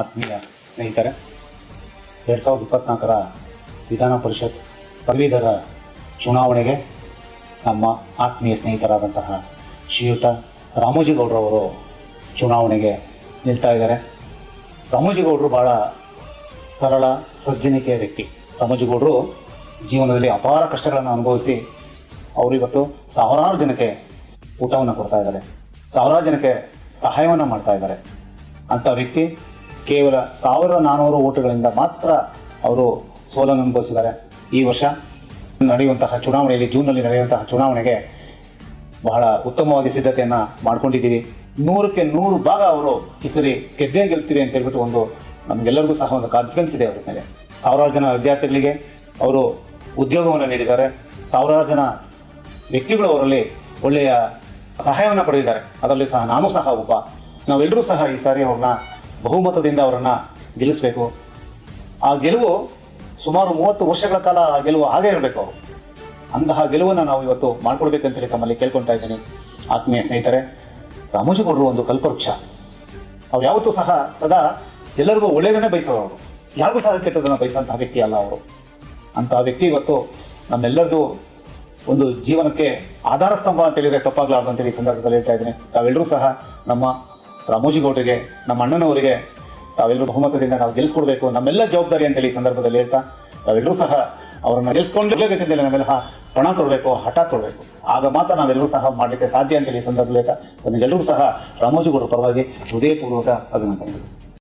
ಆತ್ಮೀಯ ಸ್ನೇಹಿತರೆ, ಎರಡು ಸಾವಿರದ ಇಪ್ಪತ್ನಾಲ್ಕರ ವಿಧಾನ ಪರಿಷತ್ ಪದವೀಧರ ಚುನಾವಣೆಗೆ ನಮ್ಮ ಆತ್ಮೀಯ ಸ್ನೇಹಿತರಾದಂತಹ ಶ್ರೀಯುತ ರಾಮೋಜಿಗೌಡರವರು ಚುನಾವಣೆಗೆ ನಿಲ್ತಾ ಇದ್ದಾರೆ. ರಾಮೋಜಿಗೌಡರು ಭಾಳ ಸರಳ, ಸಜ್ಜನಿಕೆಯ ವ್ಯಕ್ತಿ. ರಾಮೋಜಿಗೌಡರು ಜೀವನದಲ್ಲಿ ಅಪಾರ ಕಷ್ಟಗಳನ್ನು ಅನುಭವಿಸಿ ಅವರು ಇವತ್ತು ಸಾವಿರಾರು ಜನಕ್ಕೆ ಊಟವನ್ನು ಕೊಡ್ತಾ ಇದ್ದಾರೆ. ಸಾವಿರಾರು ಜನಕ್ಕೆ ಸಹಾಯವನ್ನು ಮಾಡ್ತಾ ಇದ್ದಾರೆ. ಅಂಥ ವ್ಯಕ್ತಿ ಕೇವಲ ಸಾವಿರದ ನಾನ್ನೂರು ಓಟುಗಳಿಂದ ಮಾತ್ರ ಅವರು ಸೋಲನ್ನು ಅನುಭವಿಸಿದ್ದಾರೆ. ಈ ವರ್ಷ ನಡೆಯುವಂತಹ ಚುನಾವಣೆಯಲ್ಲಿ, ಜೂನ್ನಲ್ಲಿ ನಡೆಯುವಂತಹ ಚುನಾವಣೆಗೆ ಬಹಳ ಉತ್ತಮವಾಗಿ ಸಿದ್ಧತೆಯನ್ನು ಮಾಡ್ಕೊಂಡಿದ್ದೀವಿ ನೂರಕ್ಕೆ ನೂರು ಭಾಗ ಅವರು ಈ ಸರಿ ಗೆದ್ದೇ ಗೆಲ್ತೀವಿ ಅಂತ ಹೇಳ್ಬಿಟ್ಟು ಒಂದು ನಮಗೆಲ್ಲರಿಗೂ ಸಹ ಒಂದು ಕಾನ್ಫಿಡೆನ್ಸ್ ಇದೆ ಅವರ ಮೇಲೆ. ಸಾವಿರಾರು ಜನ ವಿದ್ಯಾರ್ಥಿಗಳಿಗೆ ಅವರು ಉದ್ಯೋಗವನ್ನು ನೀಡಿದ್ದಾರೆ. ಸಾವಿರಾರು ಜನ ವ್ಯಕ್ತಿಗಳು ಅವರಲ್ಲಿ ಒಳ್ಳೆಯ ಸಹಾಯವನ್ನು ಪಡೆದಿದ್ದಾರೆ. ಅದರಲ್ಲಿ ಸಹ ನಾನು ಸಹ ಒಬ್ಬ. ನಾವೆಲ್ಲರೂ ಸಹ ಈ ಸಾರಿ ಅವ್ರನ್ನ ಬಹುಮತದಿಂದ ಅವರನ್ನು ಗೆಲ್ಲಿಸಬೇಕು. ಆ ಗೆಲುವು ಸುಮಾರು ಮೂವತ್ತು ವರ್ಷಗಳ ಕಾಲ ಆ ಗೆಲುವು ಹಾಗೇ ಇರಬೇಕು. ಅವರು ಅಂತಹ ಗೆಲುವನ್ನು ನಾವು ಇವತ್ತು ಮಾಡ್ಕೊಳ್ಬೇಕಂತೇಳಿ ತಮ್ಮಲ್ಲಿ ಕೇಳ್ಕೊಳ್ತಾ ಇದ್ದೀನಿ. ಆತ್ಮೀಯ ಸ್ನೇಹಿತರೆ ರಾಮೋಜಿಗೌಡರು ಒಂದು ಕಲ್ಪವೃಕ್ಷ. ಅವ್ರು ಯಾವತ್ತೂ ಸಹ ಸದಾ ಎಲ್ಲರಿಗೂ ಒಳ್ಳೆಯದನ್ನೇ ಬಯಸೋರು ಅವರು. ಯಾರಿಗೂ ಸಹ ಕೆಟ್ಟದನ್ನು ಬಯಸೋಂತಹ ವ್ಯಕ್ತಿ ಅಲ್ಲ ಅವರು. ಅಂತಹ ವ್ಯಕ್ತಿ ಇವತ್ತು ನಮ್ಮೆಲ್ಲರದ್ದು ಒಂದು ಜೀವನಕ್ಕೆ ಆಧಾರ ಸ್ತಂಭ ಅಂತ ಹೇಳಿದ್ರೆ ತಪ್ಪಾಗಲಾರ್ದು ಅಂತೇಳಿ ಈ ಸಂದರ್ಭದಲ್ಲಿ ಹೇಳ್ತಾ ಇದ್ದೀನಿ. ತಾವೆಲ್ಲರೂ ಸಹ ನಮ್ಮ ರಾಮೋಜಿಗೌಡರಿಗೆ, ನಮ್ಮ ಅಣ್ಣನವರಿಗೆ ತಾವೆಲ್ಲರೂ ಬಹುಮತದಿಂದ ನಾವು ಗೆಲ್ಲಿಸ್ಕೊಡ್ಬೇಕು. ನಮ್ಮೆಲ್ಲ ಜವಾಬ್ದಾರಿ ಅಂತೇಳಿ ಹೇಳಿ ಸಂದರ್ಭದಲ್ಲಿ ಹೇಳ್ತಾ, ತಾವೆಲ್ಲರೂ ಸಹ ಅವರನ್ನು ಗೆಲ್ಲಿಸ್ಕೊಂಡ್ಲೇಬೇಕಂತೇಳಿ ನಾವೆಲ್ಲ ಪಣ ತೊಡಬೇಕು ಹಠ ತೊಡಬೇಕು ಆಗ ಮಾತ್ರ ನಾವೆಲ್ಲರೂ ಸಹ ಮಾಡಲಿಕ್ಕೆ ಸಾಧ್ಯ ಅಂತೇಳಿ ಹೇಳಿ ಸಂದರ್ಭದಲ್ಲಿ ಹೇಳ್ತಾ ಸಹ ರಾಮೋಜಿಗೌಡರ ಪರವಾಗಿ ಹೃದಯಪೂರ್ವಕ ಅಭಿನಂದನೆಗಳು.